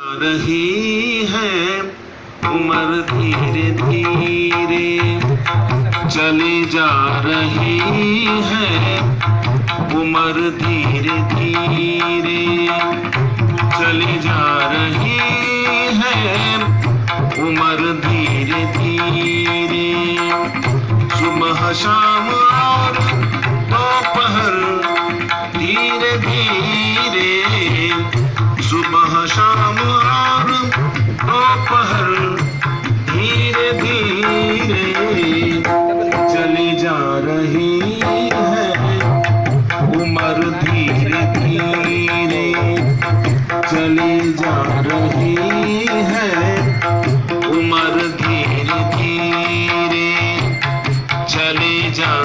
रही है उम्र धीरे धीरे। चली जा रही है उम्र धीरे धीरे। चली जा रही है उम्र धीरे धीरे। सुबह शाम और दोपहर धीरे धीरे। सुबह शाम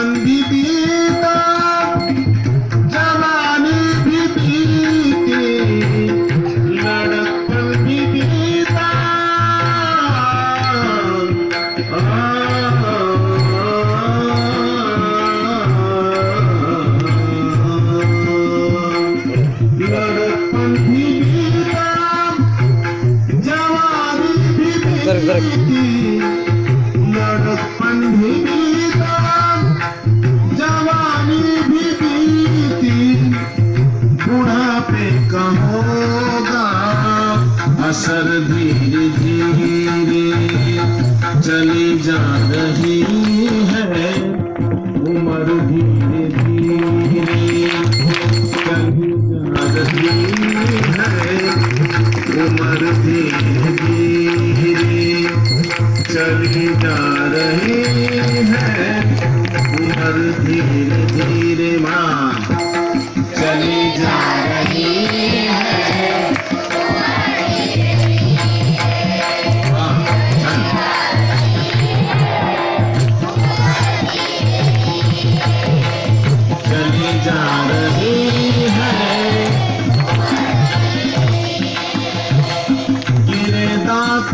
भी बीता जवानी भी बीती लड़कपन भी बीता लड़कपन भी बीता जवानी भी। बीती चली जा रही है उम्र धीरे धीरे चली जा रही है उम्र धीरे धीरे चली जा रही है उम्र धीरे धीरे माँ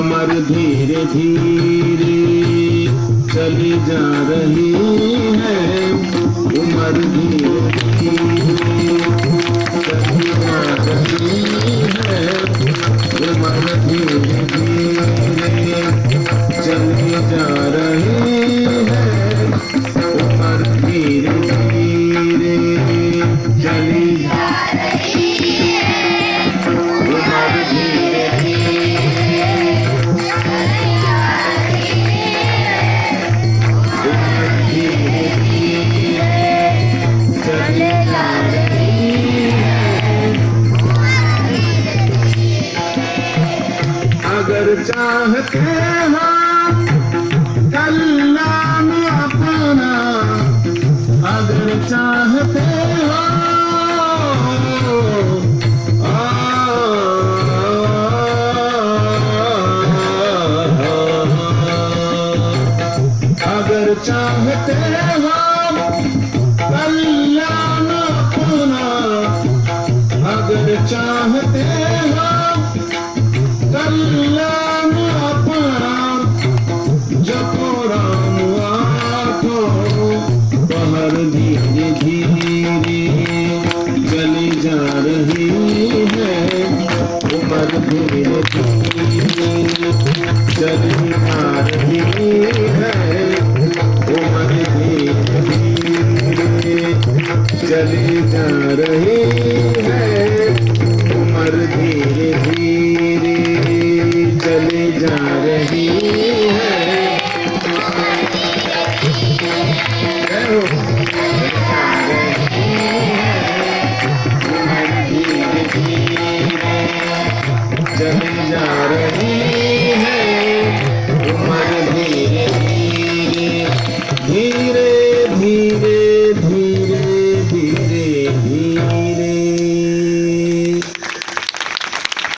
कमर धीरे धीरे चली जा रही है उम्र धीरे धीरे। चाहते हो कल्याण अपना। अगर चाहते हो अगर चाहते हो, कल्याण अपना। अगर चाहते हो धीरे धीरे चली जा रही है। उम्र धीरे धीरे चली आ रही है। उम्र धीरे धीरे चली जा रही चली